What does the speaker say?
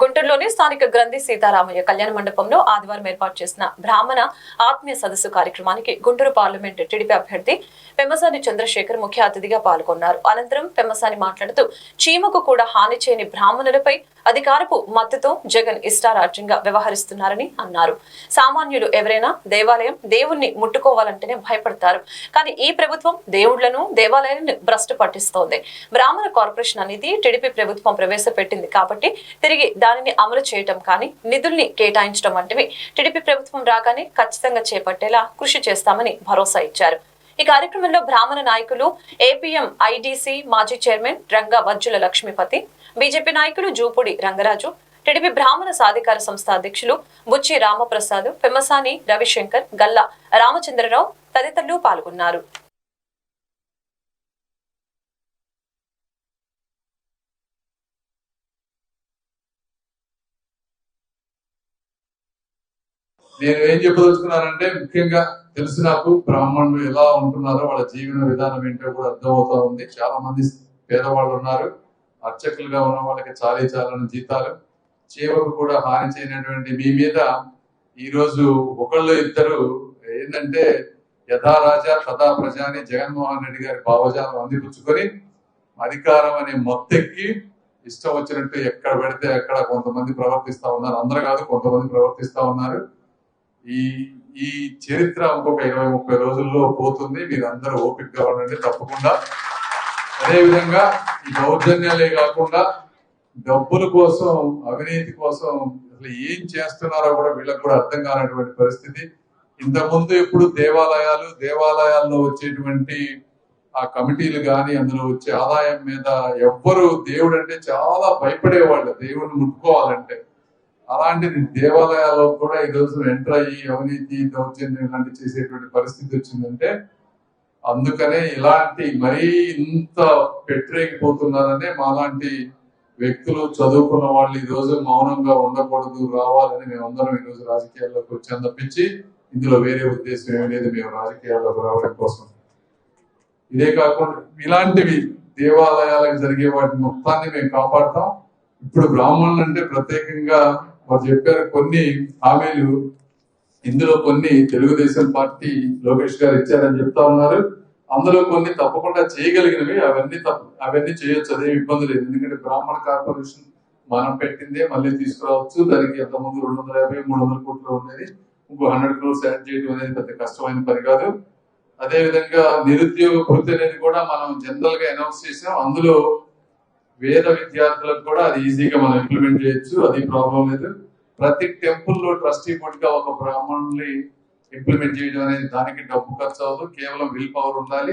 గుంటూరులోని స్థానిక గ్రంథి సీతారామయ్య కళ్యాణ మండపంలో ఆదివారం ఏర్పాటు చేసిన బ్రాహ్మణ ఆత్మీయ సదస్సు కార్యక్రమానికి గుంటూరు పార్లమెంట్ టీడీపీ అభ్యర్థి పెమ్మసాని చంద్రశేఖర్ ముఖ్య అతిథిగా పాల్గొన్నారు. అనంతరం పెమ్మసాని మాట్లాడుతూ చీమకు కూడా హాని చేయని బ్రాహ్మణులపై అధికారపు మద్దతు జగన్ ఇష్టారాజ్యంగా వ్యవహరిస్తున్నారని అన్నారు. సామాన్యులు ఎవరైనా దేవాలయం దేవుణ్ణి ముట్టుకోవాలంటేనే భయపడతారు. కానీ ఈ ప్రభుత్వం దేవుళ్ళను దేవాలయాలను భ్రష్టు పట్టిస్తోంది. బ్రాహ్మణ కార్పొరేషన్ అనేది టీడీపీ ప్రభుత్వం ప్రవేశపెట్టింది కాబట్టి తిరిగి దానిని అమలు చేయటం కానీ నిధుల్ని కేటాయించడం వంటివి టీడీపీ ప్రభుత్వం రాగానే ఖచ్చితంగా చేపట్టేలా కృషి చేస్తామని భరోసా ఇచ్చారు. ఈ కార్యక్రమంలో బ్రాహ్మణ నాయకులు ఏపీఎం ఐడీసీ మాజీ చైర్మన్ రంగా వజ్జుల లక్ష్మీపతి బీజేపీ నాయకులు జూపుడి రంగరాజు టీడీపీ బ్రాహ్మణ సాధికార సంస్థ అధ్యక్షులు బుచ్చి రామప్రసాద్ పెమ్మసాని రవిశంకర్ గల్లా రామచంద్రరావు తదితరులు పాల్గొన్నారు. నేను ఏం చెప్పదలుచుకున్నానంటే ముఖ్యంగా తెలుసు నాకు బ్రాహ్మణులు ఎలా ఉంటున్నారో వాళ్ళ జీవన విధానం ఏంటో కూడా అర్థమవుతా ఉంది. చాలా మంది పేదవాళ్ళు ఉన్నారు. అర్చకులుగా ఉన్న వాళ్ళకి చాలీ చాలని జీతాలు చీమకు కూడా హాని చేయనటువంటి మీ మీద ఈరోజు ఒకళ్ళు ఇద్దరు ఏంటంటే యథా రాజా తథా ప్రజా అని జగన్మోహన్ రెడ్డి గారి భావజాలం అందిపుచ్చుకొని అధికారం అనే మొత్తెక్కి ఇష్టం వచ్చినట్టు ఎక్కడ పెడితే ఎక్కడ కొంతమంది ప్రవర్తిస్తా ఉన్నారు. అందరు కాదు కొంతమంది ప్రవర్తిస్తా ఉన్నారు. ఈ ఈ చరిత్ర ఇంకొక ఇరవై ముప్పై రోజుల్లో పోతుంది. మీరందరూ ఓపిక గా ఉండండి తప్పకుండా. అదే విధంగా ఈ దౌర్జన్యాలే కాకుండా డబ్బుల కోసం అవినీతి కోసం అసలు ఏం చేస్తున్నారో కూడా వీళ్ళకి కూడా అర్థం కానటువంటి పరిస్థితి. ఇంతకుముందు ఇప్పుడు దేవాలయాలు దేవాలయాల్లో వచ్చేటువంటి ఆ కమిటీలు కానీ అందులో వచ్చే ఆదాయం మీద ఎవ్వరు దేవుడు అంటే చాలా భయపడేవాళ్ళు. దేవుడిని ముట్టుకోవాలంటే. అలాంటిది దేవాలయాల్లో కూడా ఈ రోజు ఎంటర్ అయ్యి అవినీతి దౌర్జన్యం లాంటి చేసేటువంటి పరిస్థితి వచ్చిందంటే అందుకనే ఇలాంటి మరీ ఇంత పెట్టరేగిపోతున్నారనే మాలాంటి వ్యక్తులు చదువుకున్న వాళ్ళు ఈ రోజు మౌనంగా ఉండకూడదు రావాలని మేమందరం ఈ రోజు రాజకీయాల్లోకి వచ్చాం తప్పించి ఇందులో వేరే ఉద్దేశం ఏమీ లేదు. మేము రాజకీయాల్లోకి రావడం కోసం. ఇదే కాకుండా ఇలాంటివి దేవాలయాలకు జరిగే వాటి మొత్తాన్ని మేము కాపాడతాం. ఇప్పుడు బ్రాహ్మణులు అంటే ప్రత్యేకంగా వారు చెప్పారు కొన్ని హామీలు ఇందులో కొన్ని తెలుగుదేశం పార్టీ లోకేష్ గారు ఇచ్చారని చెప్తా ఉన్నారు. అందులో కొన్ని తప్పకుండా చేయగలిగినవి అవన్నీ తప్ప అవన్నీ చేయొచ్చు అదే ఇబ్బంది లేదు. ఎందుకంటే బ్రాహ్మణ కార్పొరేషన్ మనం పెట్టిందే మళ్ళీ తీసుకురావచ్చు. దానికి ఎంతమంది రెండు వందల యాభై మూడు వందల కోట్లు ఉండేది. ఇంకో హండ్రెడ్ క్రోర్స్ యాడ్ చేయడం అనేది పెద్ద కష్టమైన పని కాదు. అదే విధంగా నిరుద్యోగ భృతి అనేది కూడా మనం జనరల్గా అనౌన్స్ చేసాం అందులో వేద విద్యార్థులకు కూడా అది ఈజీగా మనం ఇంప్లిమెంట్ చేయొచ్చు. అది ప్రాబ్లం లేదు. ప్రతి టెంపుల్లో ట్రస్టీ బోర్డ్గా ఒక బ్రాహ్మణుని ఇంప్లిమెంట్ చేయడం అనేది దానికి డబ్బు ఖర్చు అవ్వదు. కేవలం విల్ పవర్ ఉండాలి.